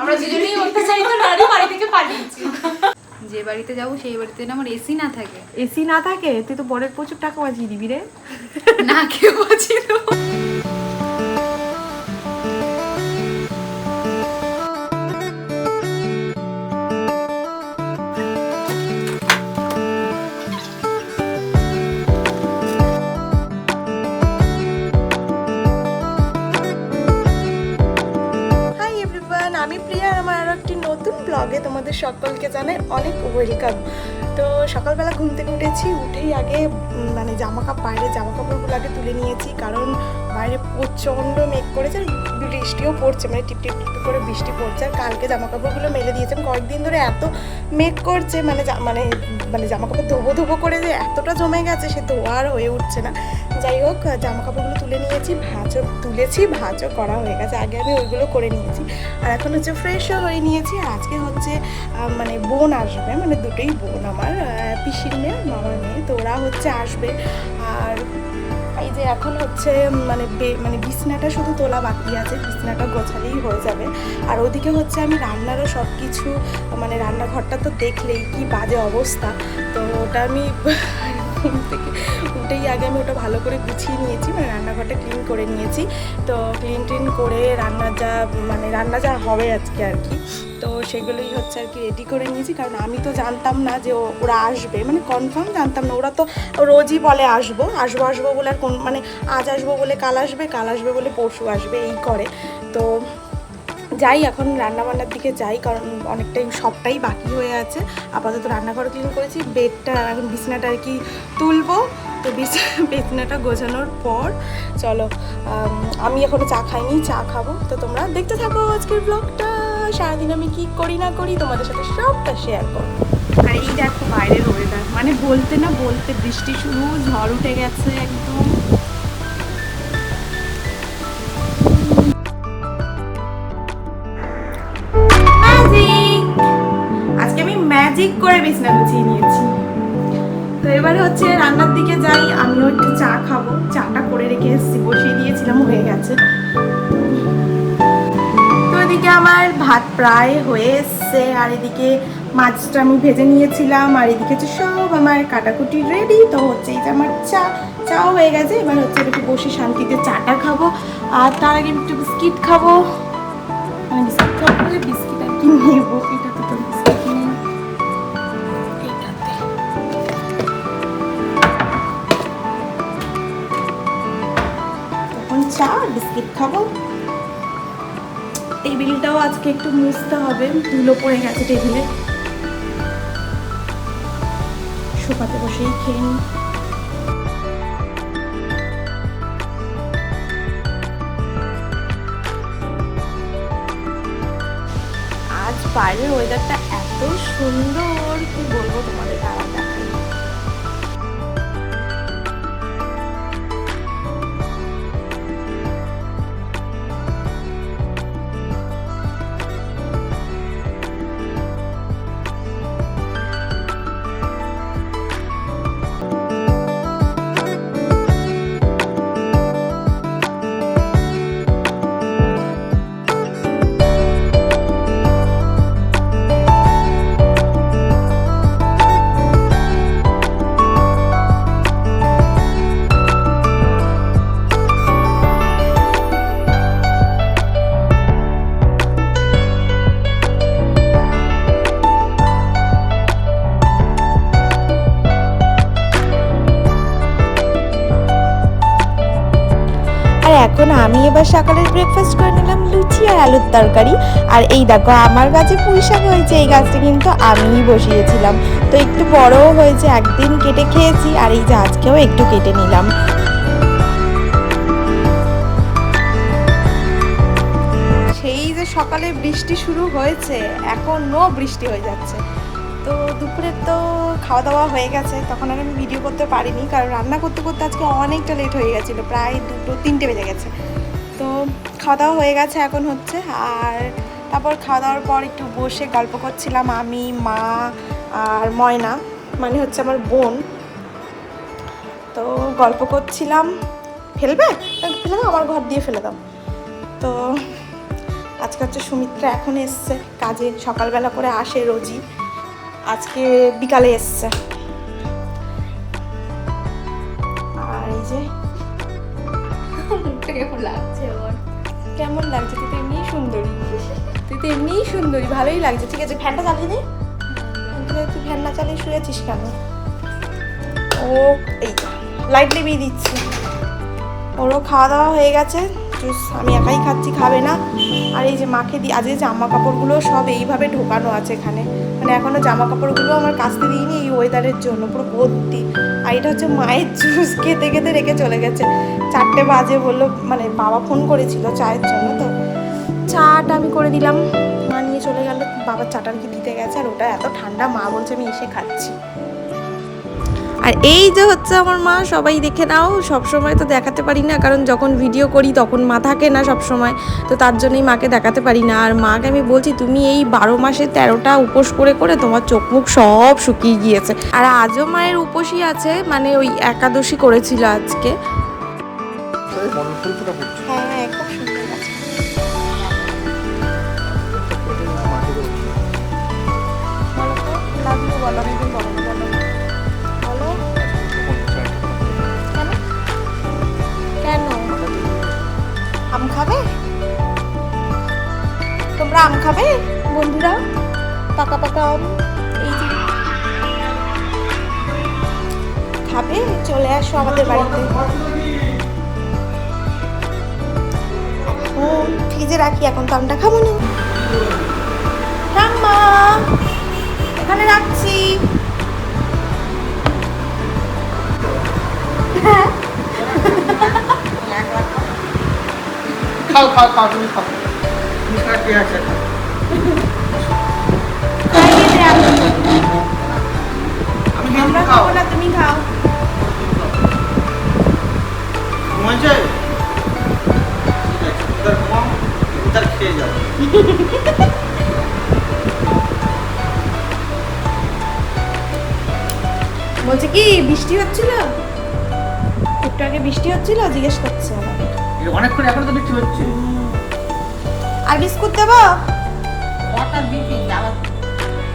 আমরা দুজনেই অত্যাচারিত নারী বাড়ি থেকে পালিয়েছি। যে বাড়িতে যাব সেই বাড়িতে না আমার এসি না থাকে। এসি না থাকে? তুই তো বরের প্রচুর টাকা বাঁচিয়ে দিবি রে। না কেউ ছিল ব্লগে তোমাদের সকলকে জানাই অনেক ওয়েলকাম তো সকালবেলা ঘুম থেকে উঠেছি, উঠেই আগে মানে জামা কাপড় বাইরে জামা কাপড়গুলো আগে তুলে নিয়েছি, কারণ বাইরে প্রচণ্ড মেঘ করেছে বৃষ্টিও পড়ছে মানে টিপ টিপ টিপ করে বৃষ্টি পড়ছে। আর কালকে জামা কাপড়গুলো মেলে দিয়েছেন কয়েকদিন ধরে এত মেঘ করছে মানে মানে মানে জামা কাপড় ধোবো ধোবো করে যে এতটা জমে গেছে, সে ধোয়া আর হয়ে উঠছে না। যাই হোক জামা কাপড়গুলো তুলে নিয়েছি, ভাঁজও, তুলেছি, ভাঁজও করা হয়ে গেছে। আগে আমি ওইগুলো করে নিয়েছি। আর এখন হচ্ছে ফ্রেশও হয়ে নিয়েছি। আজকে হচ্ছে মানে বোন আসবে মানে দুটোই বোন আমার পিসির মেয়ে মামার মেয়ে। তো ওরা হচ্ছে আসবে। আর এই যে এখন হচ্ছে মানে মানে বিছনাটা শুধু তোলা বাকি আছে, বিছনাটা গোছালেই হয়ে যাবে। আর ওদিকে হচ্ছে আমি রান্নারও সব কিছু মানে রান্নাঘরটা তো দেখলেই কি বাজে অবস্থা। তো ওটা আমি উঠেই আগে আমি ওটা ভালো করে গুছিয়ে নিয়েছি মানে রান্নাঘরটা ক্লিন করে নিয়েছি। তো ক্লিন টিন করে রান্না যা মানে রান্না যা হবে আজকে আর কি, তো সেগুলোই হচ্ছে আর কি রেডি করে নিয়েছি। কারণ আমি তো জানতাম না যে ওরা আসবে মানে কনফার্ম জানতাম না, ওরা তো রোজই বলে আসব আসব আসব বলে আর কোন মানে আজ আসব বলে কাল আসবে কাল আসবে বলে পরশু আসবে, এই করে। তো যাই, এখন রান্নাবান্নার দিকে যাই, কারণ অনেকটাই সবটাই বাকি হয়ে আছে। আপাতত রান্নাঘর ক্লিন করেছি, বেডটা, এখন বিছনাটা আর কি তুলবো। তো বিছ- বিছনাটা গোছানোর পর, চলো, আমি এখনও চা খাইনি, চা খাব। তো তোমরা দেখতে থাকো আজকের ব্লগটা সারাদিন আমি কি করি না করি তোমাদের সাথে সবটা শেয়ার করব। আর এই দেখো বাইরের ওয়েদার মানে বলতে না বলতে বৃষ্টি শুরু, ঝড় উঠে গেছে একদম। আজকে আমি ম্যাজিক করে বিছনা গুছিয়ে নিয়েছি। তো এবারে হচ্ছে রান্নার দিকে যাই, আমিও একটু চা খাব। চাটা করে রেখে এসেছি, বসিয়ে দিয়েছিলাম, হয়ে গেছে। তো এদিকে আমার ভাত প্রায় হয়ে এসছে, আর এদিকে মাছটা আমি ভেজে নিয়েছিলাম, আর এদিকে হচ্ছে সব আমার কাটাকুটি রেডি তো হচ্ছে এই যে আমার চা, চাও হয়ে গেছে। এবার হচ্ছে একটু বসে শান্তিতে চাটা খাব, আর তার আগে একটু বিস্কিট খাব। মানে বিস্কিট খাব বিস্কিট আর কি নেব এটাতে তো বিস্কিট। বিস্কিট খাব। টেবিলটাও আজকে একটু মুছতে হবে ধুলো পড়ে গেছে টেবিলে। সোফাতে বসেই খেয়ে আজ বাইরের ওয়েদারটা এত সুন্দর, কি বলব তোমাদের? এখন আমি এবার সকালের ব্রেকফাস্ট করে নিলাম লুচি আর আলুর তরকারি। আর এই দেখো, আমার গাছে পুঁই শাক হয়েছে, এই গাছটা কিন্তু আমিই বসিয়েছিলাম। তো একটু বড়ও হয়েছে, একদিন কেটে খেয়েছি, আর এই যে আজকেও একটু কেটে নিলাম। সেই যে সকালে বৃষ্টি শুরু হয়েছে, এখনও বৃষ্টি হয়ে যাচ্ছে। তো দুপুরের তো খাওয়া দাওয়া হয়ে গেছে, তখন আর আমি ভিডিও করতে পারিনি, কারণ রান্না করতে করতে আজকে অনেকটা লেট হয়ে গেছিল, প্রায় দুটো, তিনটে বেজে গেছে। তো খাওয়া দাওয়া হয়ে গেছে এখন হচ্ছে, আর তারপর খাওয়া দাওয়ার পর একটু বসে গল্প করছিলাম আমি, মা আর ময়না মানে হচ্ছে আমার বোন। তো গল্প করছিলাম, ফেলবে? ফেলে দাও, আমার ঘর দিয়ে ফেলে দাও। তো আজকে হচ্ছে সুমিত্রা এখন এসছে, কাজে সকালবেলা করে আসে রোজই। আজকে বিকালে এসছে। আর এই যে কেমন লাগছে কেমন লাগছে? তুই তো এমনিই সুন্দরী। তুই তো এমনিই সুন্দরী ভালোই লাগছে। ঠিক আছে ফ্যানটা চালিয়ে দে। কিন্তু তুই ফ্যান না চালিয়ে শুয়েছিস কেন? ও এই লাইট লিবিয়ে দিচ্ছি। ওরও খাওয়া দাওয়া হয়ে গেছে। জুস আমি একাই খাচ্ছি, খাবে না। আর এই যে মাকে দিই আজকে জামা কাপড়গুলো সব এইভাবে ঢোকানো আছে এখানে। মানে এখনও জামা কাপড়গুলো আমার কাচতে দিইনি এই ওয়েদারের জন্য, পুরো ভর্তি। আর এটা হচ্ছে মায়ের জুস খেতে খেতে রেখে চলে গেছে। চারটে বাজে বলল মানে বাবা ফোন করেছিল চায়ের জন্য তো। চাটা আমি করে দিলাম। মা নিয়ে চলে গেল, বাবার চাটা আর কি দিতে গেছে? আর ওটা এত ঠান্ডা, মা বলছে আমি এসে খাচ্ছি। আর এই যে হচ্ছে আমার মা সবাই দেখে নাও সব সময় তো দেখাতে পারি না কারণ যখন ভিডিও করি তখন মা থাকে না সব সময় তো তার জন্যই মাকে দেখাতে পারি না। আর মাকে আমি বলছি তুমি এই বারো মাসে তেরোটা উপোস করে করে তোমার চোখ মুখ সব শুকিয়ে গিয়েছে। আর আজও মায়ের উপোসই আছে মানে ওই একাদশী করেছিল আজকে। হ্যাঁ। খাবে বন্ধুরা, পাকা পাকা এই যে খাবে, চলে আসো আমাদের বাড়িতে। ফ্রিজে রাখি, এখন তো আমটা খাব না। ঠাম্মা এখানে রাখছি। খাও খাও খাও, তুমি খাও। আছে? আমরা খাব না তুমি খাও। খেয়ে যাও বলছে কি বৃষ্টি হচ্ছিল? একটু আগে বৃষ্টি হচ্ছিল জিজ্ঞেস করছে আমাকে। অনেকক্ষণ এখন তো বৃষ্টি হচ্ছে। আর বিস্কুট দেবো?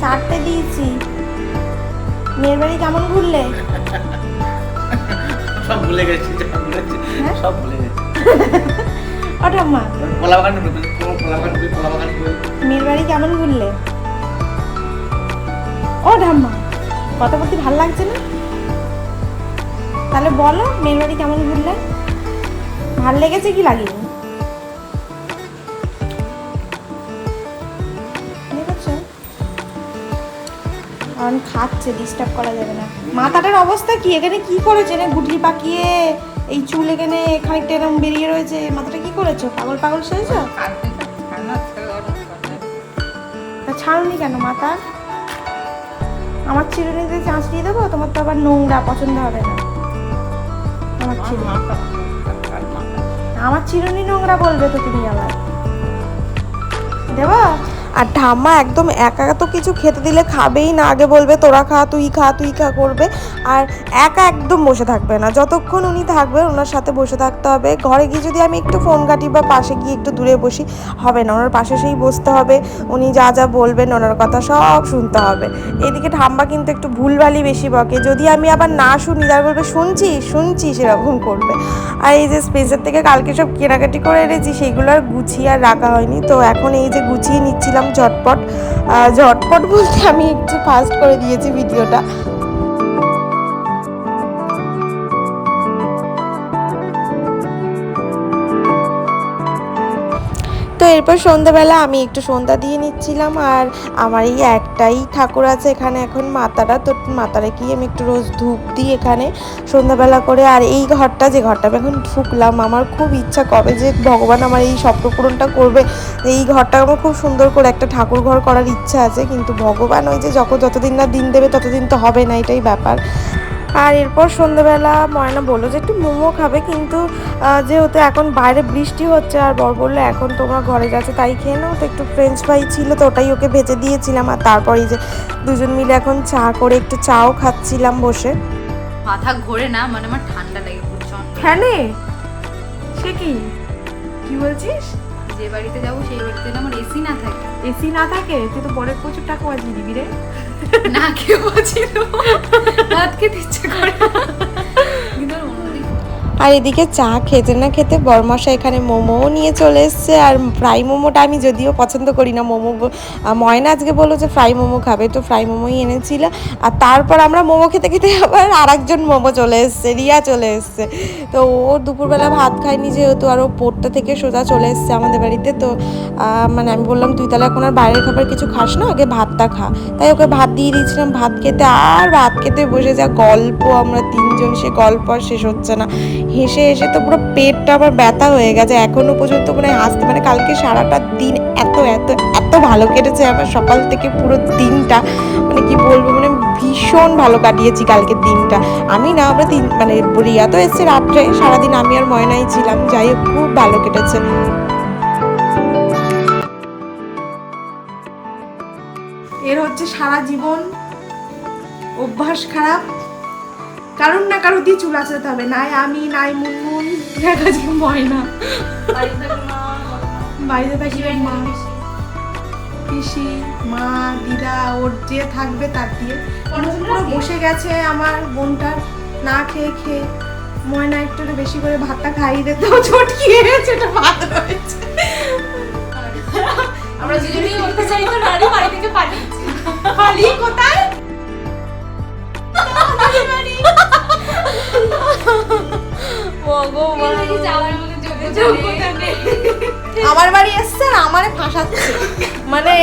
চারটে দিয়েছি। মেয়ের বাড়ি কেমন ঘুরলে? সব ভুলে গেছি হ্যাঁ? সব ভুলে গেছি। ও ঠাম্মা কলা বাগান কলা বাগান কলা বাগান মেয়ের বাড়ি কেমন ঘুরলে? ও ঠাম্মা কথা বলতে ভালো লাগছে না? তাহলে বলো মেয়ের বাড়ি কেমন ঘুরলে? ভালো লেগেছে কি লাগেনি? এখন খাচ্ছে ডিস্টার্ব করা যাবে না। মাথাটার অবস্থা কি? এখানে কি করেছে? না গুটলি পাকিয়ে, এই চুল এখানে খানিকটা এরকম বেরিয়ে রয়েছে। মাথাটা কি করেছ? পাগল পাগল সেরেছো তা ছাড়ুনি কেন মাথা? আমার চিরুনিতে চাঁচ দিয়ে দেবো? তোমার তো আবার নোংরা, পছন্দ হবে না। আমার আমার চিরুনি নোংরা বলবে তো তুমি আবার। দেবো? আর ঠাম্মা একদম একা তো কিছু খেতে দিলে খাবেই না। আগে বলবে, তোরা খা, তুই খা তুই খা করবে। আর একা একদম বসে থাকবে না। যতক্ষণ উনি থাকবে, ওনার সাথে বসে থাকতে হবে। ঘরে গিয়ে যদি আমি একটু ফোন ঘাটি বা পাশে গিয়ে একটু দূরে বসি, হবে না। ওনার পাশে সেই বসতে হবে। উনি যা যা বলবেন, ওনার কথা সব শুনতে হবে। এদিকে ঠাম্মা কিন্তু একটু ভুলভালি বেশি বকে। যদি আমি আবার না শুনি, তার বলবে, শুনছি শুনছি সেরকম করবে। আর এই যে স্পেসের থেকে কালকে সব কেনাকাটি করে এনেছি, সেগুলো আর গুছিয়ে আর রাখা হয়নি। তো এখন এই যে গুছিয়ে নিচ্ছিলাম ঝটপট ঝটপট বলতে আমি একটু ফাস্ট করে দিয়েছি ভিডিওটা তো এরপর সন্ধ্যাবেলা আমি একটু সন্ধ্যা দিয়ে নিচ্ছিলাম আর আমার এই একটাই ঠাকুর আছে এখানে এখন মাতারা। তো মাতারা গিয়ে আমি একটু রোজ ধূপ দিই এখানে সন্ধ্যাবেলা করে। আর এই ঘরটা, যে ঘরটা আমি এখন ঢুকলাম, আমার খুব ইচ্ছা কবে যে ভগবান আমার এই স্বপ্ন পূরণটা করবে। এই ঘরটা আমার খুব সুন্দর করে একটা ঠাকুর ঘর করার ইচ্ছা আছে। কিন্তু ভগবান ওই যে যখন যতদিন না দিন দেবে, ততদিন তো হবে না, এটাই ব্যাপার। আর এরপর সন্ধ্যাবেলা ময়না বলল যে একটু মোমো খাবে কিন্তু যেহেতু এখন বাইরে বৃষ্টি হচ্ছে আর বর বলল এখন তোমরা ঘরে যাচ্ছে তাই খেয়ে নাও তো একটু ফ্রেঞ্চ ফ্রাই ছিল তো ওটাই ওকে ভেজে দিয়েছিলাম আর তারপর এই যে দুজন মিলে এখন চা করে একটু চাও খাচ্ছিলাম বসে। মাথা ঘোরে না মানে আমার ঠান্ডা লাগে প্রচণ্ড ফ্যানে? সে কি? কি বলছিস? যে বাড়িতে যাব সেই বাড়িতে আমার এসি না থাকে। এসি না থাকে? তুই তো পরের প্রচুর টাকা বাজিয়ে দিবি রে। না কেউ ছিল ভাত খেতে ইচ্ছে করে আর এদিকে চা খেতে না খেতে বরমশা এখানে মোমোও নিয়ে চলে এসছে। আর ফ্রাই মোমোটা আমি যদিও পছন্দ করি না, মোমো ময়না আজকে বলল যে ফ্রাই মোমো খাবে, তো ফ্রাই মোমোই এনেছিল। আর তারপর আমরা মোমো খেতে খেতে আবার আর একজন মোমো চলে এসছে, রিয়া চলে এসছে। তো ও দুপুরবেলা ভাত খায়নি যেহেতু, আর ও পোটটা থেকে সোজা চলে এসছে আমাদের বাড়িতে। তো মানে আমি বললাম, তুই তাহলে এখন আর বাইরের খাবার কিছু খাস না? আগে ভাতটা খা। তাই ওকে ভাত দিয়ে দিয়েছিলাম, ভাত খেতে আর ভাত খেতে বসে যা গল্প, আমরা তিনজন, সে গল্প আর শেষ হচ্ছে না। হেসে হেসে তো পুরো পেটটা আবার ব্যথা হয়ে গেছে। এখনও পর্যন্ত মানে হাসতে মানে কালকে সারাটা দিন এত এত এত ভালো কেটেছে। আমার সকাল থেকে পুরো দিনটা মানে কি বলব মানে ভীষণ ভালো কাটিয়েছি কালকের দিনটা। আমি না, আমরা তিন মানে রিয়া তো এসছে রাত্রে। সারাদিন আমি আর ময়নাই ছিলাম। যাই হোক, খুব ভালো কেটেছে। এর হচ্ছে সারা জীবন অভ্যাস খারাপ। কারণ না কারও দিয়ে চুল আঁচড়াতে হবে। নাই আমি নাই মুনমুন। কাছে ময়না। বাড়িতে থাকি মা পিসি। মা দিদা ওর যে থাকবে তার দিয়ে। পড়াশোনা পুরো বসে গেছে আমার বোনটার না খেয়ে খেয়ে ময়না একটু বেশি করে ভাতটা খাইয়ে দিতে চটকিয়ে সেটা ভাত রয়েছে। আমরা দুজনেই অত্যাচারিত নারী বাড়ি থেকে পালিয়েছি। পালিয়ে কোথায়? আমার বাড়ি এসছে আর আমারে ফাঁসাচ্ছে। মানে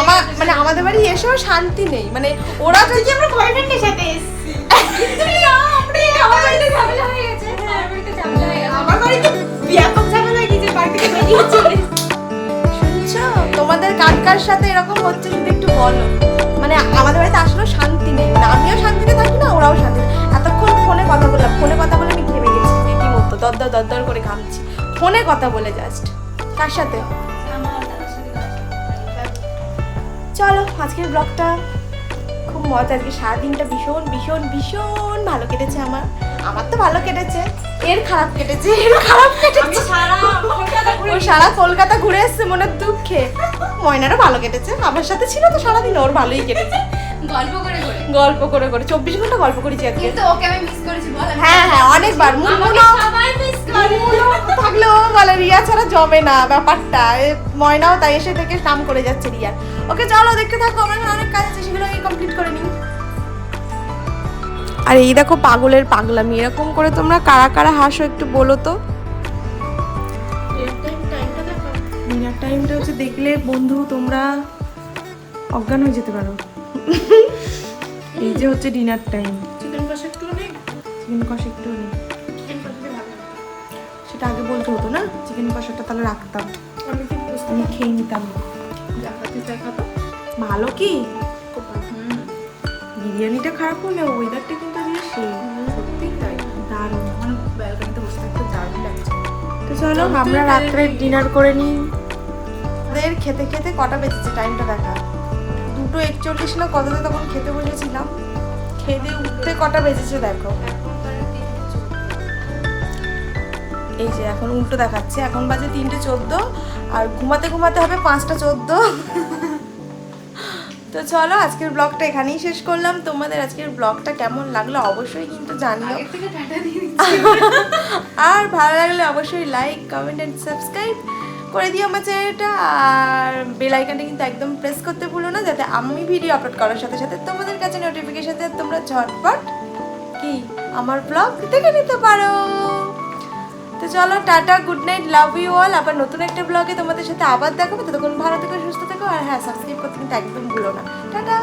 আমার মানে আমাদের বাড়ি এসেও শান্তি নেই। মানে ওরা যদি আমরা বয়ফ্রেন্ডের সাথে এসছি। আমার বাড়িতে ঝামেলা হয়ে গেছে। আমার বাড়িতে ঝামেলা হয়ে গেছে। আমার বাড়িতে ব্যাপক ঝামেলা হয়ে গেছে বাড়ি থেকে বেরিয়ে চলে শুনছো? তোমাদের কার কার সাথে এরকম হচ্ছে যদি একটু বলো। মানে আমাদের বাড়িতে আসলেও শান্তি নেই। মানে আমিও শান্তিতে থাকি না ওরাও শান্তি ফোনে কথা বললাম ফোনে কথা বলে আমি ঘেমে গেছি রীতিমতো দরদর দরদর করে ঘামছি। ফোনে কথা বলে জাস্ট কার সাথে? চলো আজকের ব্লগটা খুব মজা। আজকে সারাদিনটা ভীষণ ভীষণ ভীষণ ভালো কেটেছে আমার। আমার তো ভালো কেটেছে। এর খারাপ কেটেছে এর খারাপ কেটেছে। সারা ও সারা কলকাতা ঘুরে এসছে মনের দুঃখে। ময়নারও ভালো কেটেছে আমার সাথে ছিল তো সারাদিন ওর ভালোই কেটেছে। গল্প করে করে। গল্প করে করে। চব্বিশ ঘণ্টা গল্প করেছি আজকে। কিন্তু ওকে আমি মিস করেছি বল। হ্যাঁ হ্যাঁ অনেকবার। মুনমুনও সবাই মিস করে। মুনমুনও থাকলেও বলে রিয়া ছাড়া জমে না ব্যাপারটা। এ ময়নাও তাই এসে থেকে নাম করে যাচ্ছে রিয়ার ওকে চলো দেখতে থাকো আমার অনেক কাজ আছে সেগুলো আমি কমপ্লিট করে নিই। আর এই দেখো পাগলের পাগলামি এরকম করে তোমরা কারা কারা হাসো একটু বলো তো। ডিনার টাইমটা হচ্ছে দেখলে বন্ধু তোমরা অজ্ঞান হয়ে যেতে পারো। এই যে হচ্ছে ডিনার টাইম চিকেন কষা একটু নেই? চিকেন কষা একটু নেই। সেটা আগে বলতে হতো না? চিকেন কষাটা তাহলে রাখতাম। আমি খেয়ে নিতাম। ভালো কি? বিরিয়ানিটা খারাপ হলে ওয়েদারটা কিন্তু আজকে সেই। সত্যি তাই। দারুণ। আমার ব্যালকনিতে বসে থাকতে দারুণ লাগছে। তো চলো আমরা রাত্রে ডিনার করে নিই। আমাদের খেতে খেতে কটা বেজেছে? টাইমটা দেখা। দুটো একচল্লিশ না কততে তখন খেতে বসেছিলাম? খেতে উঠতে কটা বেজেছে দেখো। এই যে এখন উল্টো দেখাচ্ছে এখন বাজে তিনটে চোদ্দ আর ঘুমাতে ঘুমাতে হবে পাঁচটা চোদ্দ। তো চলো আজকের ব্লগটা এখানেই শেষ করলাম। তোমাদের আজকের ব্লগটা কেমন লাগল অবশ্যই কিন্তু জানিও। আর ভালো লাগলে অবশ্যই লাইক কমেন্ট এন্ড সাবস্ক্রাইব করে দিও আমার চ্যানেলটা আর বেল আইকনটা কিন্তু একদম প্রেস করতে ভুলো না, যাতে আমি ভিডিও আপলোড করার সাথে সাথে তোমাদের কাছে নোটিফিকেশন দেয় তোমরা ঝটপট কি আমার ব্লগ দেখে নিতে পারো। তো চলো, tata good night love you all আবার নতুন একটা ব্লগে তোমাদের সাথে আবার দেখাবো। ততক্ষণ ভালো থেকো, সুস্থ থেকো। আর হ্যাঁ সাবস্ক্রাইব করতে কিন্তু একদম ভুলো না। টাটা!